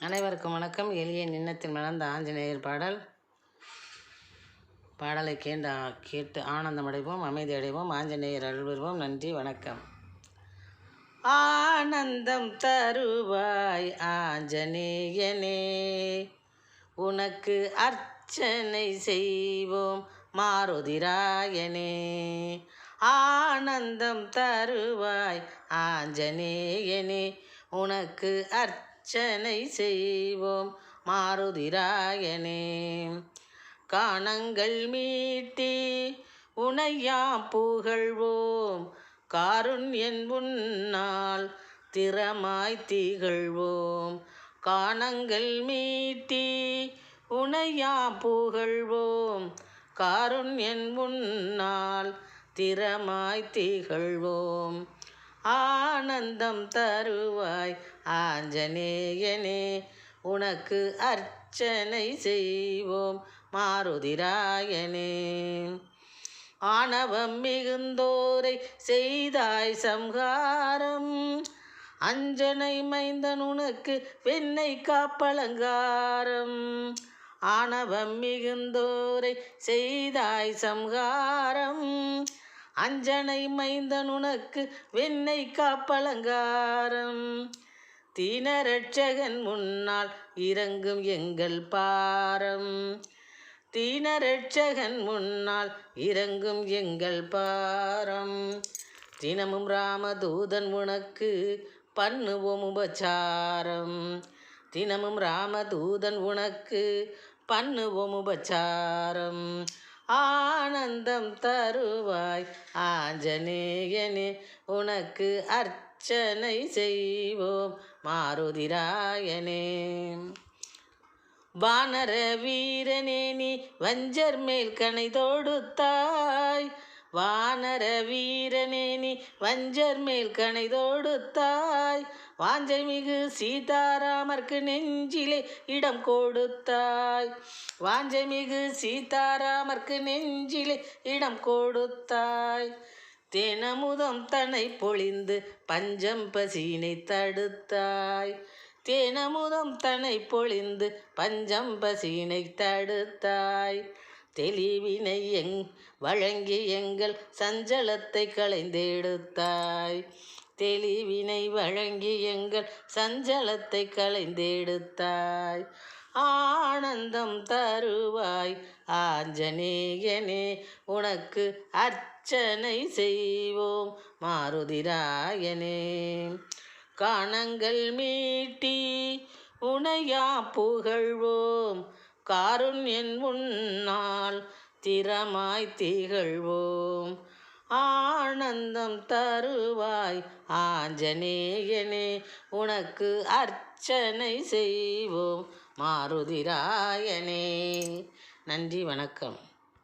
அனைவருக்கும் வணக்கம். எளிய நின்னத்தில் மணந்த ஆஞ்சநேயர் பாடல். பாடலை கேண்டு கேட்டு ஆனந்தம் அடைவோம் அமைதி அடைவோம் ஆஞ்சநேயர் அருள்வருவோம் நன்றி வணக்கம். ஆனந்தம் தருவாய் ஆஞ்சநேயனே உனக்கு அர்ச்சனை செய்வோம் மாருதிராயனே ஆனந்தம் தருவாய் ஆஞ்சநேயனே உனக்கு அர்ச்சனை செய்வோம். மாருதிராயனே காணங்கள் மீட்டி உனையா புகழ்வோம். காருண்யன் உன்னால் திறமாய் திகழ்வோம். காணங்கள் மீட்டி உனையா புகழ்வோம். காருண்யன் உன்னால் திறமாய் திகழ்வோம். ஆனந்தம் தருவாய். ஆஞ்சநேயனே உனக்கு அர்ச்சனை செய்வோம். மாருதிராயனே ஆணவம் மிகுந்தோரை செய்தாய் சம்ஹாரம். அஞ்சனை மைந்தன் உனக்கு வெண்ணை காப்பலங்காரம். ஆணவம் மிகுந்தோரை செய்தாய் சம்ஹாரம். அஞ்சனை மைந்தன் உனக்கு வெண்ணை காப்பலங்காரம். தீனரட்சகன் முன்னால் இறங்கும் எங்கள் பாரம். தீனரட்சகன் முன்னால் இறங்கும் எங்கள் பாரம். தினமும் ராமதூதன் உனக்கு பண்ணுவோம் உபச்சாரம். தினமும் ராமதூதன் உனக்கு பண்ணுவோம் உபச்சாரம். ஆனந்தம் தருவாய். ஆஞ்சநேயனே உனக்கு அர்ச்சனை செய்வோம். மாருதிராயனே வானர வீரனே நீ வஞ்சர் மேல் கணை தொடுத்தாய். வானர வீரனே நீ வஞ்சர் மேல் கணை தொடுத்தாய். வாஞ்சை மிகு சீதாராமர்க்கு நெஞ்சிலே இடம் கொடுத்தாய். வாஞ்சை மிகு சீதாராமர்க்கு நெஞ்சிலே இடம் கொடுத்தாய். தினமுதம் தன்னை பொழிந்து பஞ்சம் பசியினை தடுத்தாய். தினமுதம் தன்னை பொழிந்து பஞ்சம் பசியினை தடுத்தாய். தெளிவினை எங் வழங்கி எங்கள் சஞ்சலத்தை களைந்தெடுத்தாய். தெளிவினை வழங்கி எங்கள் சஞ்சலத்தை களைந்தெடுத்தாய். ஆனந்தம் தருவாய் ஆஞ்சநேயனே உனக்கு அர்ச்சனை செய்வோம் மாருதிராயனே. காணங்கள் மீட்டி உனையா புகழ்வோம் காருண்யன் உன்னால் திறமாய் திகழ்வோம். ஆனந்தம் தருவாய் ஆஞ்சநேயனே உனக்கு அர்ச்சனை செய்வோம். மாருதிராயனே. நன்றி வணக்கம்.